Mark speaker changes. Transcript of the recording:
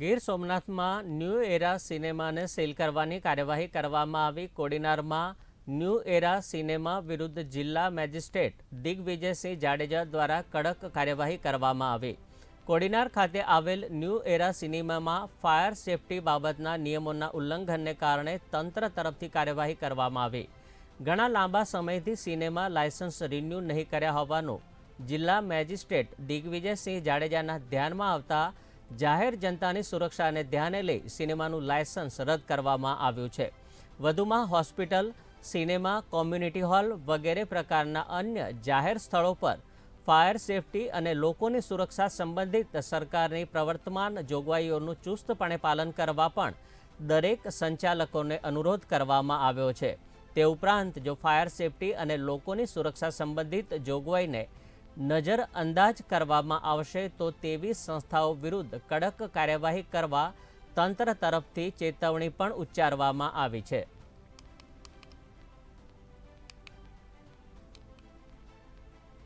Speaker 1: ગીર સોમનાથમાં ન્યૂ એરા સિનેમાને સીલ કરવાની કાર્યવાહી કરવામાં આવી. કોડીનારમાં ન્યૂ એરા સિનેમા વિરુદ્ધ જિલ્લા મેજિસ્ટ્રેટ દિગ્વિજયસિંહ જાડેજા દ્વારા કડક કાર્યવાહી કરવામાં આવી. કોડીનાર ખાતે આવેલ ન્યૂ એરા સિનેમામાં ફાયર સેફટી બાબતના નિયમોના ઉલ્લંઘનને કારણે તંત્ર તરફથી કાર્યવાહી કરવામાં આવી. ઘણા લાંબા સમયથી સિનેમા લાયસન્સ રિન્યૂ નહીં કર્યા હોવાનું જિલ્લા મેજિસ્ટ્રેટ દિગ્વિજયસિંહ જાડેજાના ધ્યાનમાં આવતા જાહેર જનતાની સુરક્ષાને ધ્યાને લઈ સિનેમાનું લાયસન્સ રદ કરવામાં આવ્યું છે. વધુમાં હોસ્પિટલ, સિનેમા, કોમ્યુનિટી હોલ વગેરે પ્રકારના અન્ય જાહેર સ્થળો પર ફાયર સેફટી અને લોકોની સુરક્ષા સંબંધિત સરકારની પ્રવર્તમાન જોગવાઈઓનું ચુસ્તપણે પાલન કરવા પણ દરેક સંચાલકોને અનુરોધ કરવામાં આવ્યો છે. તે ઉપરાંત જો ફાયર સેફટી અને લોકોની સુરક્ષા સંબંધિત જોગવાઈને નજર અંદાજ કરવામાં આવશે તો તેવી સંસ્થાઓ વિરુદ્ધ કડક કાર્યવાહી કરવા તંત્ર તરફથી ચેતવણી પણ ઉચ્ચારવામાં આવી છે.